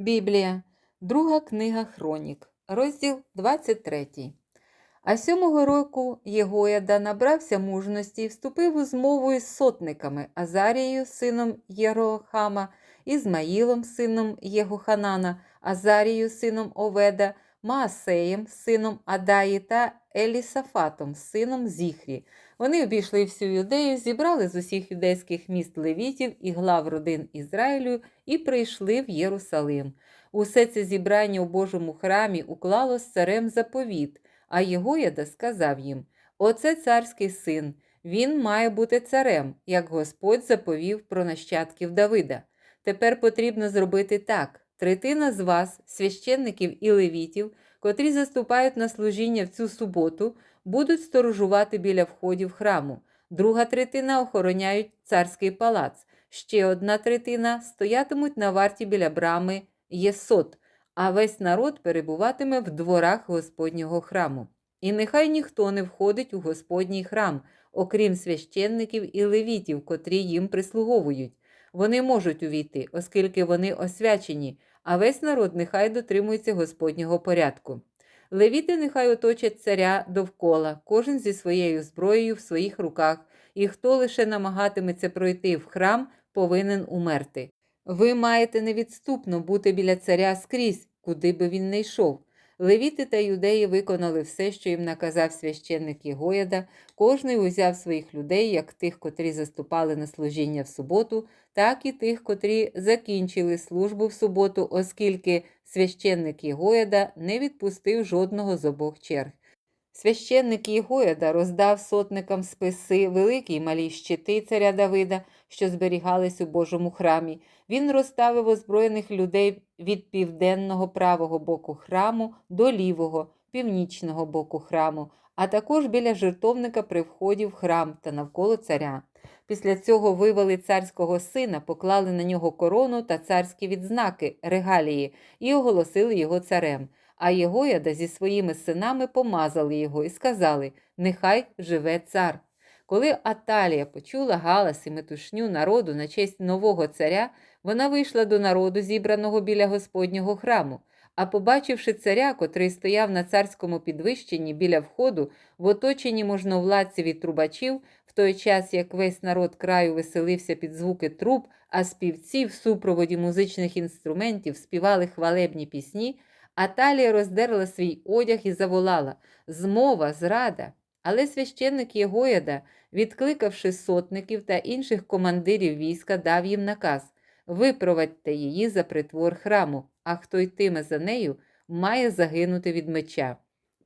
Біблія, друга книга Хронік, розділ 23. А сьомого року Єгояда набрався мужності і вступив у змову із сотниками Азарією, сином Єрохама, Ізмаїлом, сином Єгоханана, Азарією, сином Оведа, Маасеєм, сином Адаї та Елісафатом, сином Зіхрі. Вони обійшли всю юдею, зібрали з усіх юдейських міст левітів і глав родин Ізраїлю і прийшли в Єрусалим. Усе це зібрання у Божому храмі уклало з царем заповіт, а Єгояда сказав їм: Оце царський син, він має бути царем, як Господь заповів про нащадків Давида. Тепер потрібно зробити так: третина з вас, священників і левітів, котрі заступають на служіння в цю суботу, будуть сторожувати біля входів храму, друга третина охороняють царський палац, ще одна третина стоятимуть на варті біля брами Єсот, а весь народ перебуватиме в дворах Господнього храму. І нехай ніхто не входить у Господній храм, окрім священників і левітів, котрі їм прислуговують. Вони можуть увійти, оскільки вони освячені, а весь народ нехай дотримується Господнього порядку. Левіти нехай оточать царя довкола, кожен зі своєю зброєю в своїх руках, і хто лише намагатиметься пройти в храм, повинен умерти. Ви маєте невідступно бути біля царя скрізь, куди би він не йшов. Левіти та юдеї виконали все, що їм наказав священник Єгояда, кожний узяв своїх людей, як тих, котрі заступали на служіння в суботу, так і тих, котрі закінчили службу в суботу, оскільки священник Єгояда не відпустив жодного з обох черг. Священник Єгояда роздав сотникам списи, великі й малі щити царя Давида, що зберігались у Божому храмі. Він розставив озброєних людей від південного правого боку храму до лівого, північного боку храму, а також біля жертовника при вході в храм та навколо царя. Після цього вивели царського сина, поклали на нього корону та царські відзнаки, регалії, і оголосили його царем. А Єгояда зі своїми синами помазали його і сказали: Нехай живе цар. Коли Аталія почула галас і метушню народу на честь нового царя, вона вийшла до народу, зібраного біля Господнього храму. А побачивши царя, котрий стояв на царському підвищенні біля входу, в оточенні можновладців і трубачів, в той час як весь народ краю веселився під звуки труб, а співці в супроводі музичних інструментів співали хвалебні пісні, Аталія роздерла свій одяг і заволала Змова, зрада. Але священник Єгояда, відкликавши сотників та інших командирів війська, дав їм наказ випровадьте її за притвор храму, а хто йтиме за нею, має загинути від меча.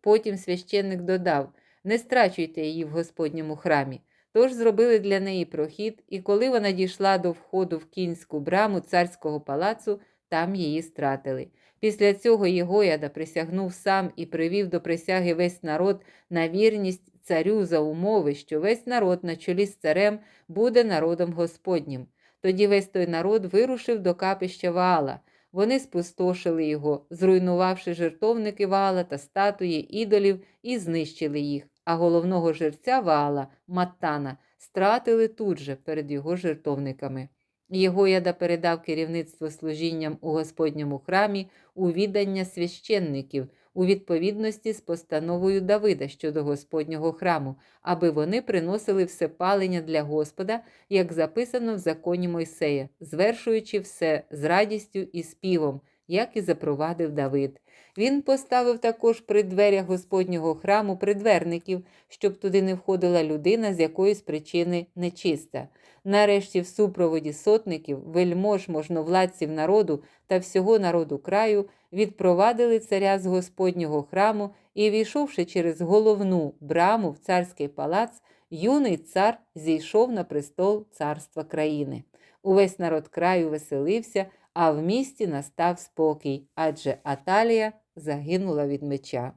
Потім священник додав не страчуйте її в Господньому храмі. Тож зробили для неї прохід, і коли вона дійшла до входу в кінську браму царського палацу, там її стратили. Після цього Єгояда присягнув сам і привів до присяги весь народ на вірність царю за умови, що весь народ на чолі з царем буде народом Господнім. Тоді весь той народ вирушив до капища Ваала. Вони спустошили його, зруйнувавши жертовники Ваала та статуї ідолів, і знищили їх, а головного жерця Ваала, Маттана, стратили тут же перед його жертовниками. Єгояда передав керівництво служінням у Господньому храмі у віддання священників у відповідності з постановою Давида щодо Господнього храму, аби вони приносили все палення для Господа, як записано в законі Мойсея, звершуючи все з радістю і співом, як і запровадив Давид. Він поставив також при дверях Господнього храму придверників, щоб туди не входила людина з якоїсь причини нечиста. Нарешті, в супроводі сотників, вельмож можновладців народу та всього народу краю, відпровадили царя з Господнього храму і, війшовши через головну браму в царський палац, юний цар зійшов на престол царства країни. Увесь народ краю веселився, а в місті настав спокій, адже Аталія загинула від меча.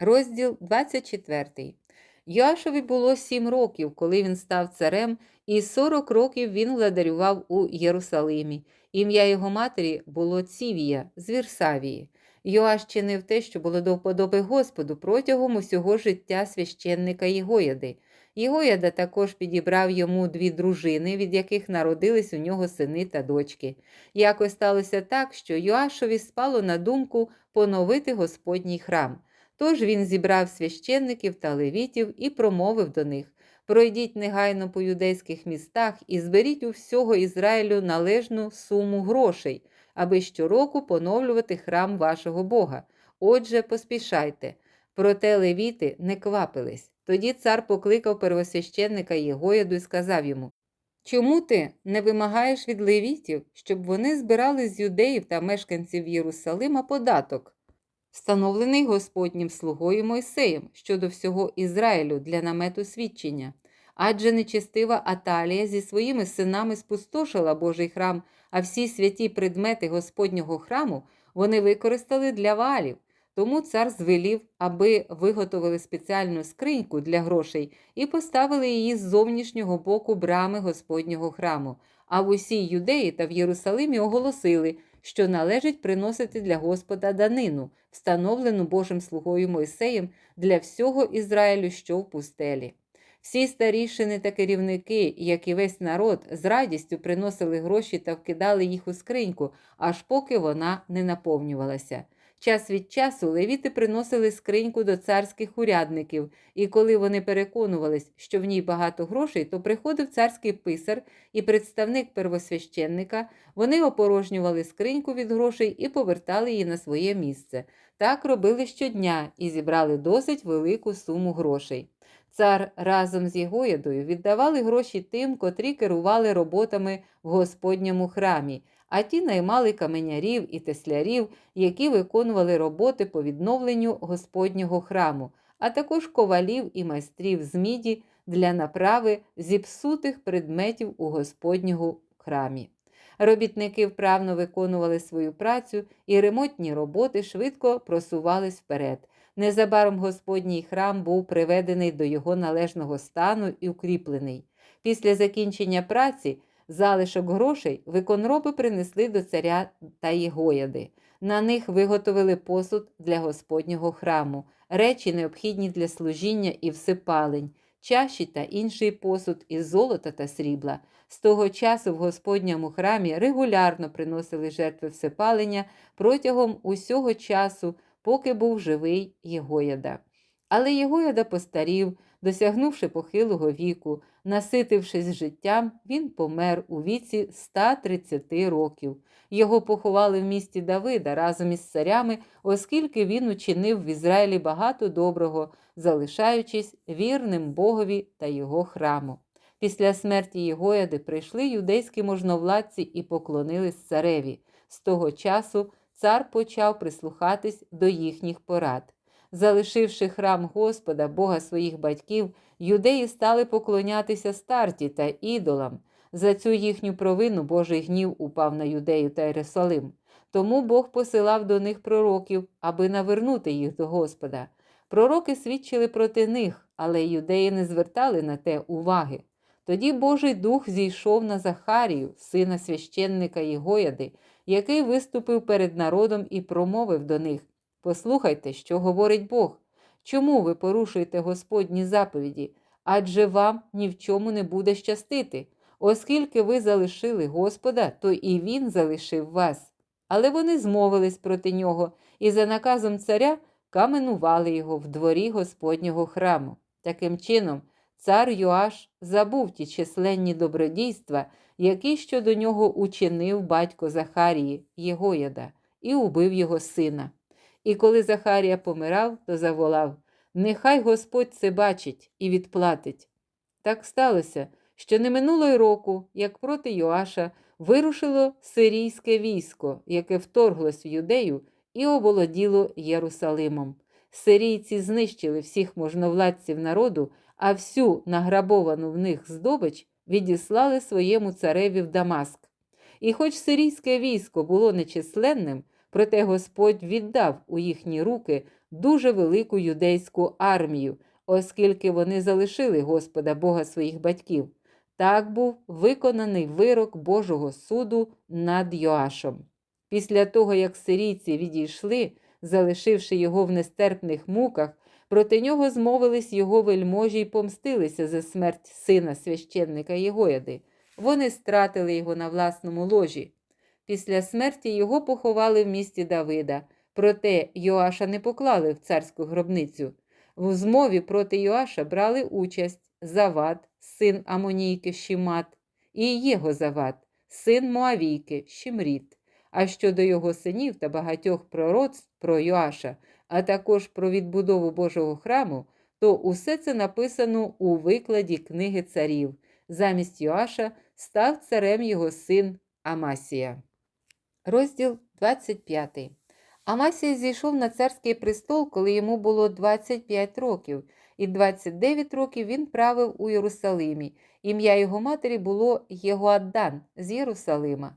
Розділ 24. Йоашові було сім років, коли він став царем, і сорок років він владарював у Єрусалимі. Ім'я його матері було Цівія з Вірсавії. Йоаш чинив те, що було до вподоби Господу протягом усього життя священника Єгояди. Єгояда також підібрав йому дві дружини, від яких народились у нього сини та дочки. Якось сталося так, що Йоашові спало на думку поновити Господній храм. Тож він зібрав священників та левітів і промовив до них Пройдіть негайно по юдейських містах і зберіть у всього Ізраїлю належну суму грошей, аби щороку поновлювати храм вашого Бога. Отже, поспішайте. Проте левіти не квапились. Тоді цар покликав первосвященника Єгояду і сказав йому Чому ти не вимагаєш від левітів, щоб вони збирали з юдеїв та мешканців Єрусалима податок, встановлений Господнім слугою Мойсеєм щодо всього Ізраїлю для намету свідчення? Адже нечестива Аталія зі своїми синами спустошила Божий храм, а всі святі предмети Господнього храму вони використали для валів. Тому цар звелів, аби виготовили спеціальну скриньку для грошей і поставили її з зовнішнього боку брами Господнього храму. А в усій юдеї та в Єрусалимі оголосили, що належить приносити для Господа данину, встановлену Божим слугою Мойсеєм для всього Ізраїлю, що в пустелі. Всі старішини та керівники, як і весь народ, з радістю приносили гроші та вкидали їх у скриньку, аж поки вона не наповнювалася. Час від часу левіти приносили скриньку до царських урядників, і коли вони переконувались, що в ній багато грошей, то приходив царський писар і представник первосвященника, вони опорожнювали скриньку від грошей і повертали її на своє місце. Так робили щодня і зібрали досить велику суму грошей. Цар разом з Єгоядою віддавали гроші тим, котрі керували роботами в Господньому храмі, а ті наймали каменярів і теслярів, які виконували роботи по відновленню Господнього храму, а також ковалів і майстрів з міді для направи зіпсутих предметів у Господнього храмі. Робітники вправно виконували свою працю, і ремонтні роботи швидко просувались вперед. Незабаром Господній храм був приведений до його належного стану і укріплений. Після закінчення праці залишок грошей виконроби принесли до царя та Єгояди. На них виготовили посуд для Господнього храму, речі, необхідні для служіння і всипалень, чаші та інший посуд із золота та срібла. З того часу в Господньому храмі регулярно приносили жертви всипалення протягом усього часу поки був живий Єгояда. Але Єгояда постарів, досягнувши похилого віку, наситившись життям, він помер у віці 130 років. Його поховали в місті Давида разом із царями, оскільки він учинив в Ізраїлі багато доброго, залишаючись вірним Богові та його храму. Після смерті Єгояди прийшли юдейські можновладці і поклонились цареві. З того часу цар почав прислухатись до їхніх порад. Залишивши храм Господа, Бога своїх батьків, юдеї стали поклонятися старті та ідолам. За цю їхню провину Божий гнів упав на юдею та Єрусалим. Тому Бог посилав до них пророків, аби навернути їх до Господа. Пророки свідчили проти них, але юдеї не звертали на те уваги. Тоді Божий дух зійшов на Захарію, сина священника Єгояди, який виступив перед народом і промовив до них Послухайте, що говорить Бог. Чому ви порушуєте Господні заповіді? Адже вам ні в чому не буде щастити. Оскільки ви залишили Господа, то і Він залишив вас. Але вони змовились проти нього і за наказом царя каменували його в дворі Господнього храму. Таким чином, цар Йоаш забув ті численні добродійства, які щодо нього учинив батько Захарії, Єгояда, і убив його сина. І коли Захарія помирав, то заволав Нехай Господь це бачить і відплатить. Так сталося, що не минуло й року, як проти Йоаша вирушило сирійське військо, яке вторглось в юдею і оволоділо Єрусалимом. Сирійці знищили всіх можновладців народу, а всю награбовану в них здобич відіслали своєму цареві в Дамаск. І хоч сирійське військо було нечисленним, проте Господь віддав у їхні руки дуже велику юдейську армію, оскільки вони залишили Господа Бога своїх батьків. Так був виконаний вирок Божого суду над Йоашем. Після того, як сирійці відійшли, залишивши його в нестерпних муках, Проти нього змовились його вельможі й помстилися за смерть сина священника Єгояди. Вони стратили його на власному ложі. Після смерті його поховали в місті Давида, проте Йоаша не поклали в царську гробницю. В змові проти Йоаша брали участь Завад, син Амонійки Шімат, і Єгозавад, син Моавійки Шімріт. А щодо його синів та багатьох пророцтв про Йоаша, а також про відбудову Божого храму, то усе це написано у викладі книги царів. Замість Йоаша став царем його син Амасія. Розділ 25. Амасія зійшов на царський престол, коли йому було 25 років, і 29 років він правив у Єрусалимі. Ім'я його матері було Єгоаддан з Єрусалима.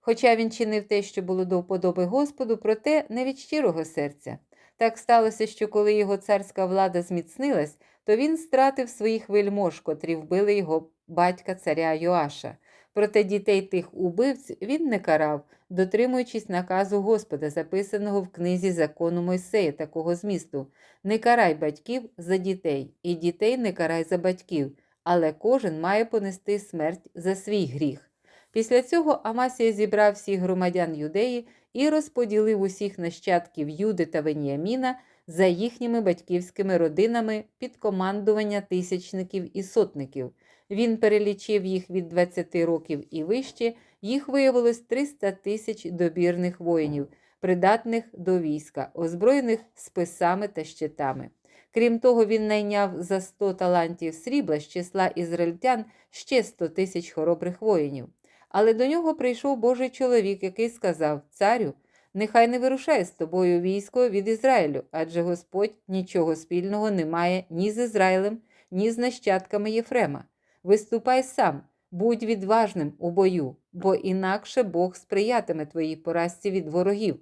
Хоча він чинив те, що було до вподоби Господу, проте не від щирого серця. Так сталося, що коли його царська влада зміцнилась, то він стратив своїх вельмож, котрі вбили його батька царя Йоаша. Проте дітей тих убивць він не карав, дотримуючись наказу Господа, записаного в книзі закону Мойсея, такого змісту: Не карай батьків за дітей, і дітей не карай за батьків, але кожен має понести смерть за свій гріх. Після цього Амасія зібрав всіх громадян юдеї і розподілив усіх нащадків Юди та Веніаміна за їхніми батьківськими родинами під командування тисячників і сотників. Він перелічив їх від 20 років і вище, їх виявилось 300 тисяч добірних воїнів, придатних до війська, озброєних списами та щитами. Крім того, він найняв за 100 талантів срібла з числа ізраїльтян ще 100 тисяч хоробрих воїнів. Але до нього прийшов Божий чоловік, який сказав: Царю, нехай не вирушає з тобою військо від Ізраїлю, адже Господь нічого спільного не має ні з Ізраїлем, ні з нащадками Єфрема. Виступай сам, будь відважним у бою, бо інакше Бог сприятиме твоїй поразці від ворогів.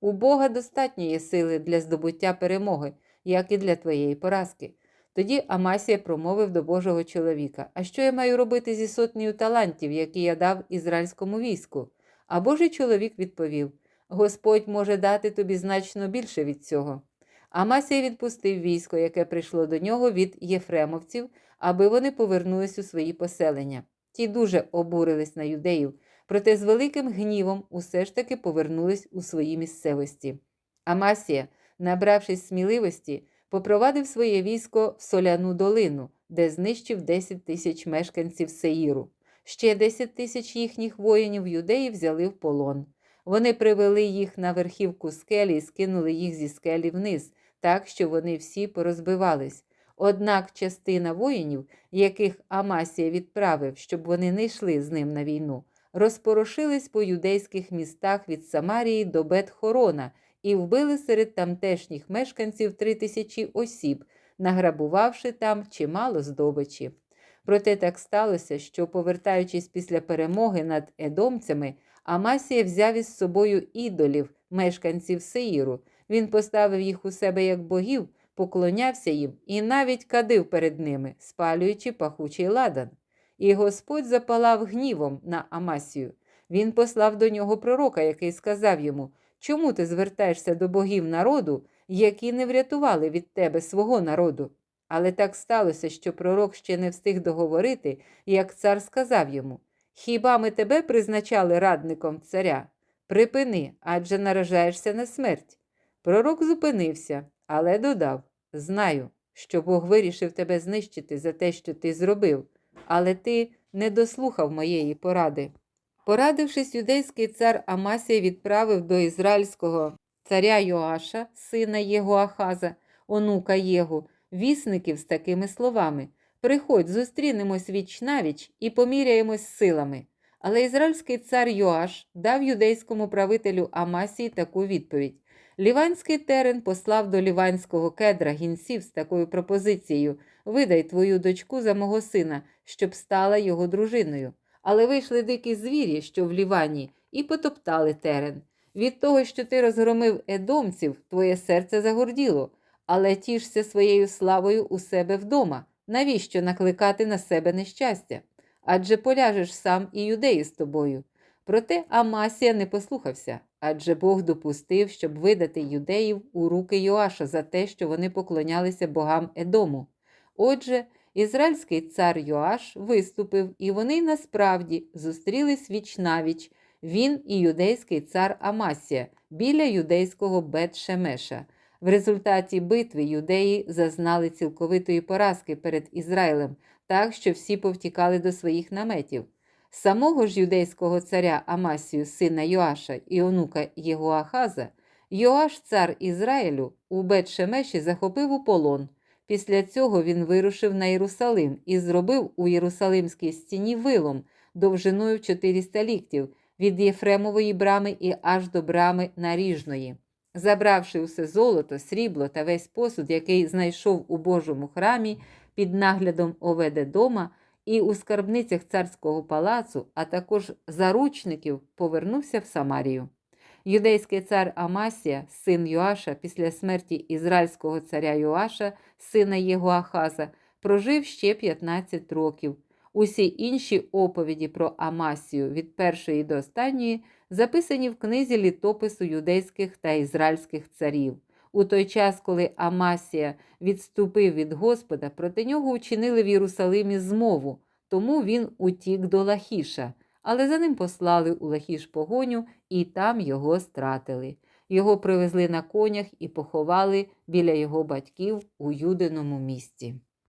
У Бога достатньо є сили для здобуття перемоги, як і для твоєї поразки. Тоді Амасія промовив до Божого чоловіка: А що я маю робити зі сотнею талантів, які я дав ізраїльському війську? А Божий чоловік відповів: Господь може дати тобі значно більше від цього. Амасія відпустив військо, яке прийшло до нього від єфремовців, аби вони повернулись у свої поселення. Ті дуже обурились на юдеїв, проте з великим гнівом усе ж таки повернулись у свої місцевості. Амасія, набравшись сміливості, попровадив своє військо в соляну долину, де знищив 10 тисяч мешканців Сеїру. Ще 10 тисяч їхніх воїнів юдеї взяли в полон. Вони привели їх на верхівку скелі і скинули їх зі скелі вниз, так що вони всі порозбивались. Однак частина воїнів, яких Амасія відправив, щоб вони не йшли з ним на війну, розпорошились по юдейських містах від Самарії до Бет-Хорона і вбили серед тамтешніх мешканців три тисячі осіб, награбувавши там чимало здобичі. Проте так сталося, що, повертаючись після перемоги над едомцями, Амасія взяв із собою ідолів, мешканців Сеїру. Він поставив їх у себе як богів, поклонявся їм і навіть кадив перед ними, спалюючи пахучий ладан. І Господь запалав гнівом на Амасію. Він послав до нього пророка, який сказав йому: Чому ти звертаєшся до богів народу, які не врятували від тебе свого народу? Але так сталося, що пророк ще не встиг договорити, як цар сказав йому: Хіба ми тебе призначали радником царя? Припини, адже наражаєшся на смерть. Пророк зупинився, але додав: Знаю, що Бог вирішив тебе знищити за те, що ти зробив, але ти не дослухав моєї поради. Порадившись, юдейський цар Амасія відправив до ізраїльського царя Йоаша, сина Єгоахаза, онука Єгу, вісників з такими словами: Приходь, зустрінемось віч навіч і поміряємось силами. Але ізраїльський цар Йоаш дав юдейському правителю Амасії таку відповідь. Ліванський терен послав до ліванського кедра гінців з такою пропозицією: Видай твою дочку за мого сина, щоб стала його дружиною. Але вийшли дикі звірі, що в Лівані, і потоптали терен. Від того, що ти розгромив едомців, твоє серце загорділо, але тішся своєю славою у себе вдома. Навіщо накликати на себе нещастя? Адже поляжеш сам і юдеї з тобою. Проте Амасія не послухався, адже Бог допустив, щоб видати юдеїв у руки Йоаша за те, що вони поклонялися богам Едому. Отже, ізраїльський цар Йоаш виступив, і вони насправді зустрілись віч навіч, він і юдейський цар Амасія біля юдейського Бет-Шемеша. В результаті битви юдеї зазнали цілковитої поразки перед Ізраїлем, так що всі повтікали до своїх наметів. Самого ж юдейського царя Амасію, сина Йоаша і онука Єгоахаза, Йоаш, цар Ізраїлю, у Бет-Шемеші захопив у полон. Після цього він вирушив на Єрусалим і зробив у Єрусалимській стіні вилом довжиною в 400 ліктів від Єфремової брами і аж до брами Наріжної. Забравши усе золото, срібло та весь посуд, який знайшов у Божому храмі під наглядом Оведедома і у скарбницях царського палацу, а також заручників, повернувся в Самарію. Юдейський цар Амасія, син Йоаша, після смерті ізраїльського царя Йоаша, сина Єгоахаза, прожив ще 15 років. Усі інші оповіді про Амасію від першої до останньої записані в книзі літопису юдейських та ізраїльських царів. У той час, коли Амасія відступив від Господа, проти нього учинили в Єрусалимі змову, тому він утік до Лахіша, але за ним послали у Лахіш погоню і там його стратили. Його привезли на конях і поховали біля його батьків у юдиному місті.